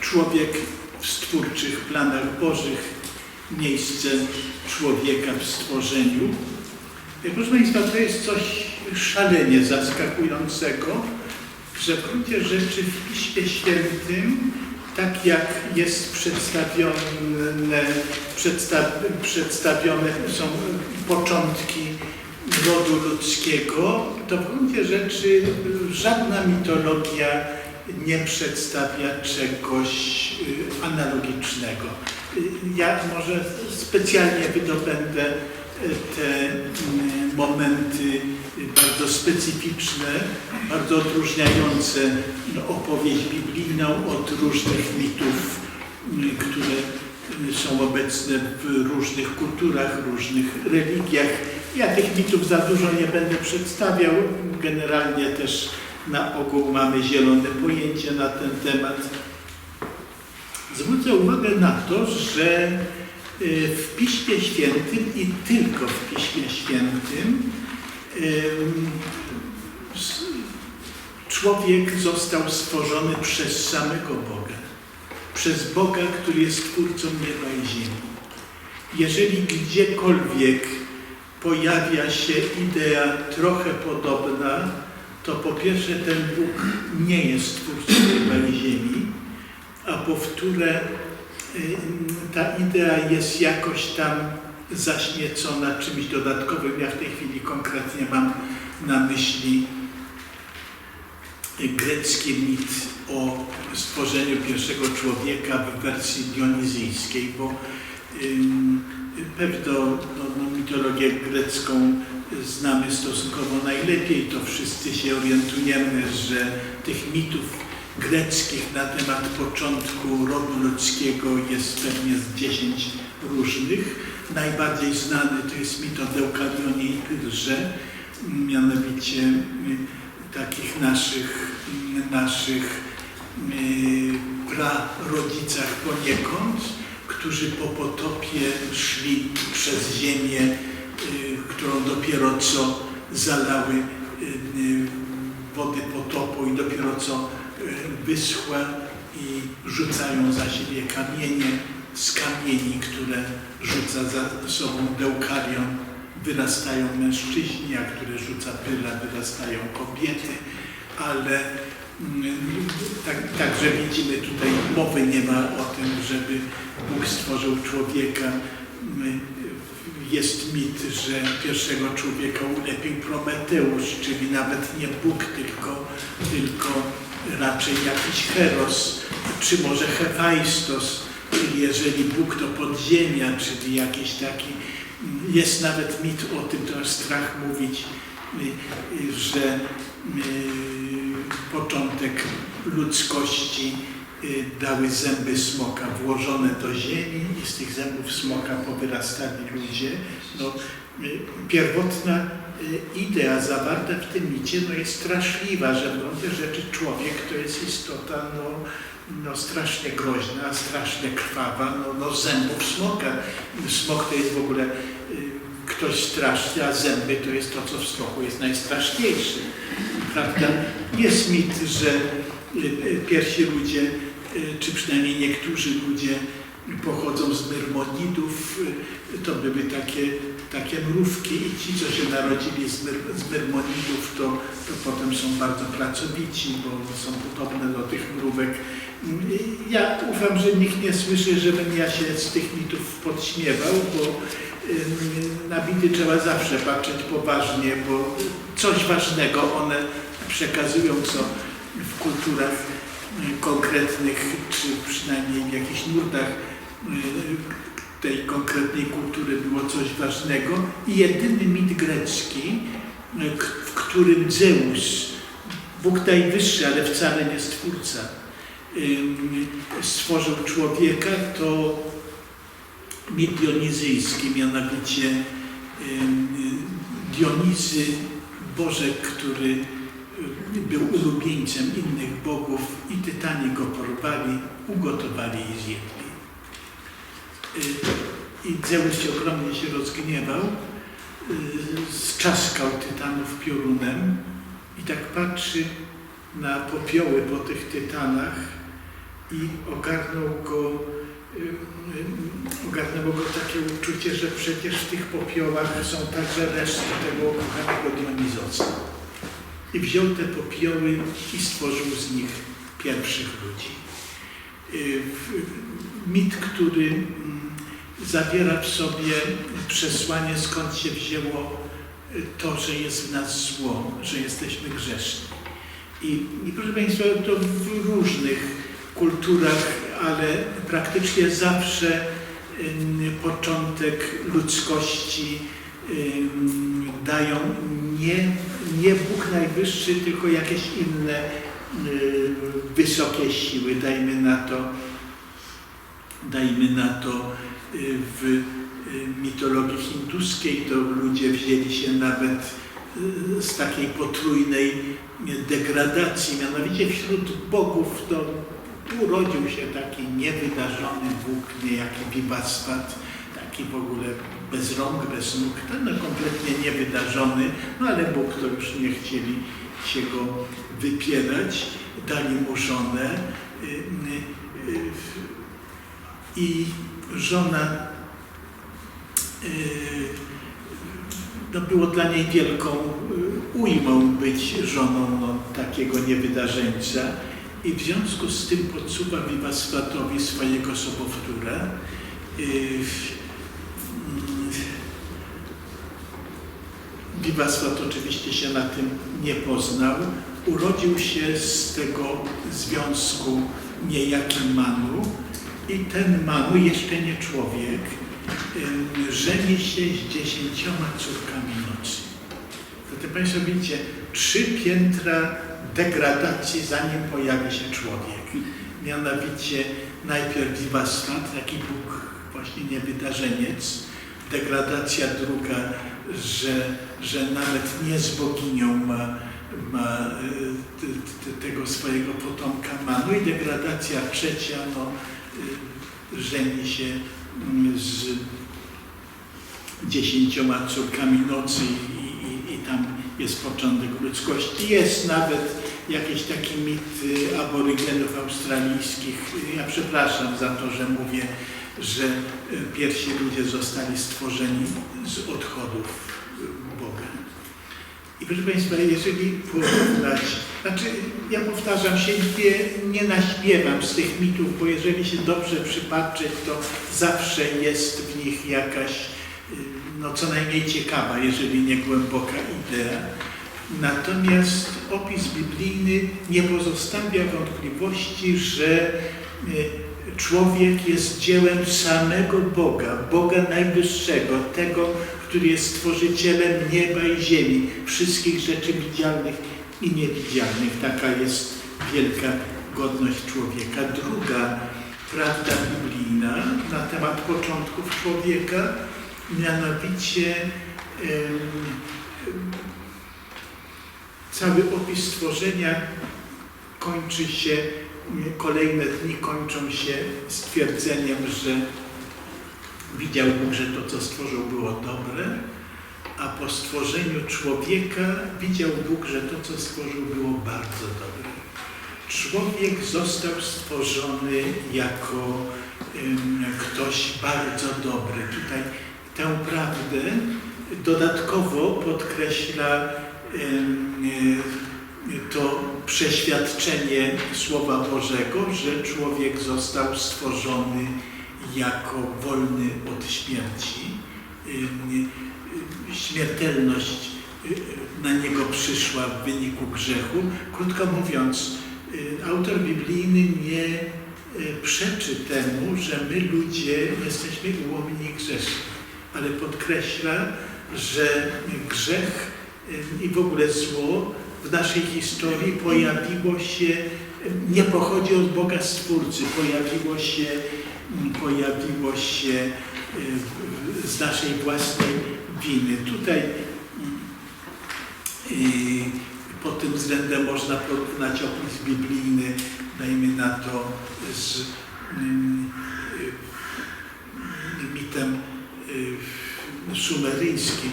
człowiek w stwórczych planach Bożych, miejsce człowieka w stworzeniu. Proszę Państwa, to jest coś szalenie zaskakującego, że w gruncie rzeczy w Piśmie Świętym, tak jak jest przedstawione, przedstaw, przedstawione są początki rodu ludzkiego, to w gruncie rzeczy żadna mitologia nie przedstawia czegoś y, analogicznego. Y, Ja może specjalnie wydobędę y, te momenty bardzo specyficzne, bardzo odróżniające no, opowieść biblijną od różnych mitów, które są obecne w różnych kulturach, różnych religiach. Ja tych mitów za dużo nie będę przedstawiał. Generalnie też na ogół mamy zielone pojęcie na ten temat. Zwrócę uwagę na to, że y, w Piśmie Świętym i tylko w Piśmie Świętym człowiek został stworzony przez samego Boga. Przez Boga, który jest Twórcą nieba i ziemi. Jeżeli gdziekolwiek pojawia się idea trochę podobna, to po pierwsze ten Bóg nie jest Twórcą nieba i ziemi, a po wtóre y, ta idea jest jakoś tam zaśmiecona czymś dodatkowym. Ja w tej chwili konkretnie mam na myśli grecki mit o stworzeniu pierwszego człowieka w wersji dionizyjskiej, bo ym, pewno no, mitologię grecką znamy stosunkowo najlepiej, to wszyscy się orientujemy, że tych mitów greckich na temat początku rodu ludzkiego jest pewnie z 10 różnych. Najbardziej znany to jest mit o Deukalionie i Pyrrze, mianowicie y, takich naszych, y, naszych y, prarodzicach poniekąd, którzy po potopie szli przez ziemię, y, którą dopiero co zalały y, wody potopu i dopiero co y, wyschła i rzucają za siebie kamienie. Z kamieni, które rzuca za sobą Deukalion, wyrastają mężczyźni, a które rzuca Pyla, wyrastają kobiety, ale tak, także widzimy tutaj mowy nie ma o tym, żeby Bóg stworzył człowieka. Jest mit, że pierwszego człowieka ulepił Prometeusz, czyli nawet nie Bóg, tylko, tylko raczej jakiś Heros, czy może Hefajstos, jeżeli Bóg to podziemia, czyli jakiś taki, jest nawet mit o tym, to strach mówić, że początek ludzkości y, dały zęby smoka włożone do ziemi i z tych zębów smoka powyrastali ludzie. No, y, pierwotna y, idea zawarta w tym micie no, jest straszliwa, że w gruncie rzeczy człowiek to jest istota no, no, strasznie groźna, strasznie krwawa, no, no zębów smoka. Smok to jest w ogóle ktoś straszny, a zęby to jest to, co w smoku jest najstraszniejsze. Prawda? Jest mit, że y, y, pierwsi ludzie, y, czy przynajmniej niektórzy ludzie pochodzą z Myrmonidów. To były takie, takie mrówki i ci, co się narodzili z, myr, z Myrmonidów, to, to potem są bardzo pracowici, bo są podobne do tych mrówek. Ja ufam, że nikt nie słyszy, żebym ja się z tych mitów podśmiewał, bo na bity trzeba zawsze patrzeć poważnie, bo coś ważnego one przekazują, co w kulturach y, konkretnych, czy przynajmniej w jakichś nurtach y, tej konkretnej kultury było coś ważnego. I jedyny mit grecki, y, w którym Zeus, Bóg najwyższy, ale wcale nie stwórca, stworzył człowieka, to mit dionizyjski, mianowicie ym, Dionizy, Bożek, który y, był ulubieńcem innych bogów i tytani go porwali, ugotowali i zjedli. Y, I Zeus się ogromnie się rozgniewał, y, strzaskał tytanów piorunem i tak patrzy na popioły po tych tytanach i ogarnął go, ogarnęło go takie uczucie, że przecież w tych popiołach są także resztki tego ukochanego Dionizosa. I wziął te popioły i stworzył z nich pierwszych ludzi. Y, Mit, który mm, zawiera w sobie przesłanie, skąd się wzięło y, to, że jest w nas zło, że jesteśmy grzeszni. I, i proszę Państwa, to w różnych kulturach, ale praktycznie zawsze ym, początek ludzkości ym, dają nie, nie Bóg Najwyższy, tylko jakieś inne y, wysokie siły. Dajmy na to, dajmy na to y, w y, mitologii hinduskiej to ludzie wzięli się nawet y, z takiej potrójnej degradacji, mianowicie wśród bogów to urodził się taki niewydarzony Bóg, niejaki Vivasvat, taki w ogóle bez rąk, bez nóg, ten no, kompletnie niewydarzony, no ale Bóg to już nie chcieli się go wypierać, dali mu żonę y, y, y, i żona y, no było dla niej wielką y, ujmą być żoną no, takiego niewydarzeńca i w związku z tym podsuwa Vivasvatowi swojego sobowtóra. Y, mm, Vivasvat oczywiście się na tym nie poznał. Urodził się z tego związku niejaki Manu i ten Manu, jeszcze nie człowiek, ym, żeni się z dziesięcioma córkami nocy. Zatem Państwo widzicie, trzy piętra degradacji, zanim pojawi się człowiek. Mianowicie najpierw Vivasvat, taki Bóg właśnie niewydarzeniec, degradacja druga, że, że nawet nie z boginią ma, ma y, t, t, tego swojego potomka ma. No i degradacja trzecia, no, y, żeni się mm, z dziesięcioma córkami nocy jest początek ludzkości. Jest nawet jakiś taki mit y, aborygenów australijskich. Ja przepraszam za to, że mówię, że y, pierwsi ludzie zostali stworzeni z odchodów y, Boga. I proszę Państwa, jeżeli porównać, znaczy ja powtarzam się, nie, nie naśmiewam z tych mitów, bo jeżeli się dobrze przypatrzeć, to zawsze jest w nich jakaś, no co najmniej ciekawa, jeżeli nie głęboka idea. Natomiast opis biblijny nie pozostawia wątpliwości, że y, człowiek jest dziełem samego Boga, Boga Najwyższego, tego, który jest stworzycielem nieba i ziemi, wszystkich rzeczy widzialnych i niewidzialnych. Taka jest wielka godność człowieka. Druga prawda biblijna na temat początków człowieka, mianowicie cały opis stworzenia kończy się, kolejne dni kończą się stwierdzeniem, że widział Bóg, że to, co stworzył, było dobre, a po stworzeniu człowieka widział Bóg, że to, co stworzył, było bardzo dobre. Człowiek został stworzony jako ktoś bardzo dobry. Tutaj dodatkowo podkreśla to przeświadczenie Słowa Bożego, że człowiek został stworzony jako wolny od śmierci. Śmiertelność na niego przyszła w wyniku grzechu. Krótko mówiąc, autor biblijny nie przeczy temu, że my ludzie jesteśmy ułomni i grzeszni, ale podkreśla, że grzech y, i w ogóle zło w naszej historii pojawiło się, nie pochodzi od Boga Stwórcy, pojawiło się, pojawiło się y, z naszej własnej winy. Tutaj y, pod tym względem można porównać opis biblijny, dajmy na to, z mm, y, mitem y, sumeryjskim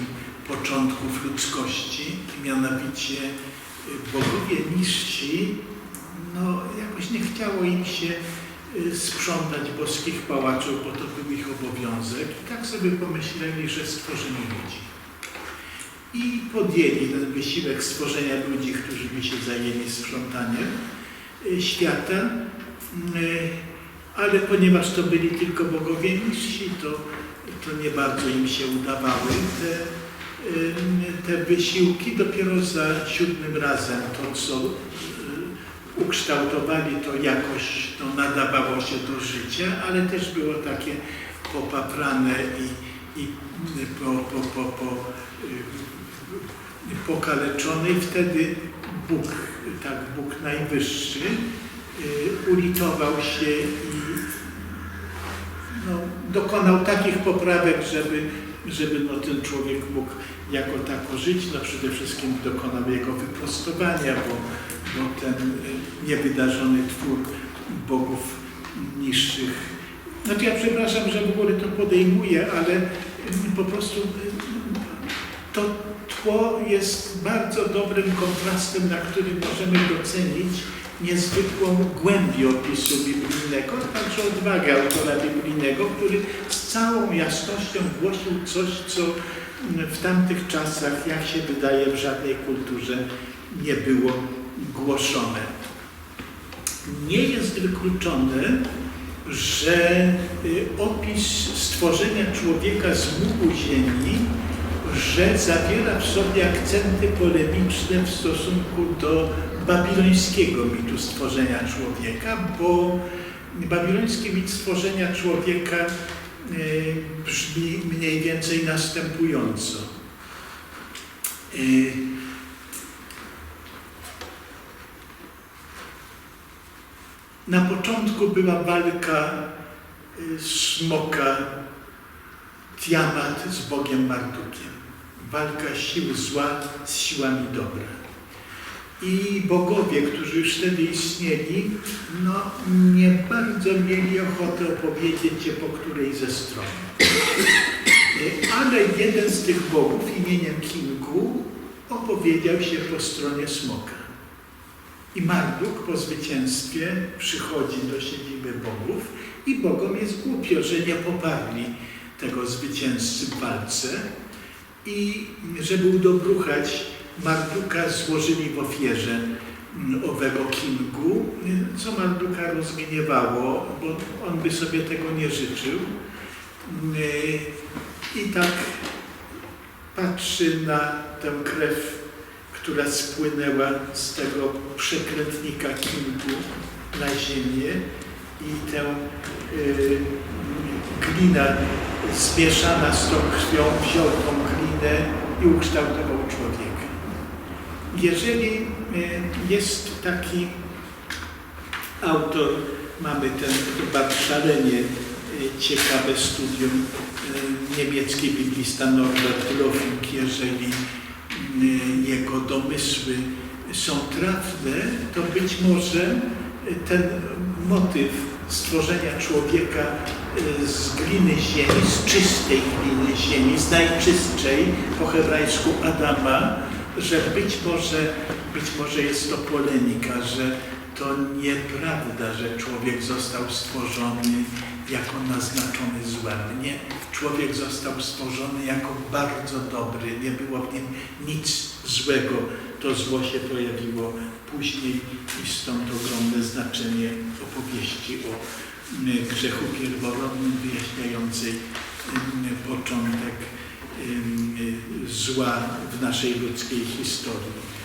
początków ludzkości, mianowicie y, bogowie niżsi, no jakoś nie chciało im się y, sprzątać boskich pałaczów, bo to był ich obowiązek. I tak sobie pomyśleli, że stworzymy ludzi. I podjęli ten wysiłek stworzenia ludzi, którzy by się zajęli sprzątaniem y, świata. Ale ponieważ to byli tylko bogowie niżsi, to, to nie bardzo im się udawały te, y, te wysiłki. Dopiero za siódmym razem to, co y, ukształtowali, to jakoś to nadawało się do życia, ale też było takie popaprane i, i po, po, po, po, y, pokaleczone i wtedy Bóg, tak Bóg Najwyższy, y, ulitował się i no, dokonał takich poprawek, żeby, żeby no, ten człowiek mógł jako tako żyć. No, przede wszystkim dokonał jego wyprostowania, bo, bo ten y, niewydarzony twór bogów niższych. To ja przepraszam, że w ogóle to podejmuję, ale y, po prostu y, to tło jest bardzo dobrym kontrastem, na którym możemy docenić niezwykłą głębię opisu biblijnego, a także odwagę autora biblijnego, który z całą jasnością głosił coś, co w tamtych czasach, jak się wydaje, w żadnej kulturze nie było głoszone. Nie jest wykluczone, że y, opis stworzenia człowieka z mułu ziemi, że zawiera w sobie akcenty polemiczne w stosunku do babilońskiego mitu stworzenia człowieka, bo babiloński mit stworzenia człowieka y, brzmi mniej więcej następująco. Y, Na początku była walka y, smoka Tiamat z Bogiem Mardukiem. Walka sił zła z siłami dobra. I bogowie, którzy już wtedy istnieli, no nie bardzo mieli ochotę opowiedzieć się po której ze stron. Ale jeden z tych bogów imieniem Kingu opowiedział się po stronie smoka. I Marduk po zwycięstwie przychodzi do siedziby bogów i bogom jest głupio, że nie poparli tego zwycięzcy w walce i żeby udobruchać Marduka złożyli w ofierze mm, owego Kingu, co Marduka rozgniewało, bo on by sobie tego nie życzył. Y, I tak patrzy na tę krew która spłynęła z tego przekrętnika Kingu na ziemię i tę y, glina zmieszana z tą krwią wziął tą glinę i ukształtował człowieka. Jeżeli y, jest taki autor, mamy ten chyba szalenie y, ciekawe studium y, niemiecki biblista Norbert Lofink, jeżeli jego domysły są trafne, to być może ten motyw stworzenia człowieka z gliny ziemi, z czystej gliny ziemi, z najczystszej, po hebrajsku Adama, że być może, być może jest to polemika, że to nieprawda, że człowiek został stworzony jako naznaczony złem. Nie, człowiek został stworzony jako bardzo dobry, nie było w nim nic złego. To zło się pojawiło później i stąd ogromne znaczenie opowieści o mm, grzechu pierworodnym wyjaśniającej mm, początek zła w naszej ludzkiej historii.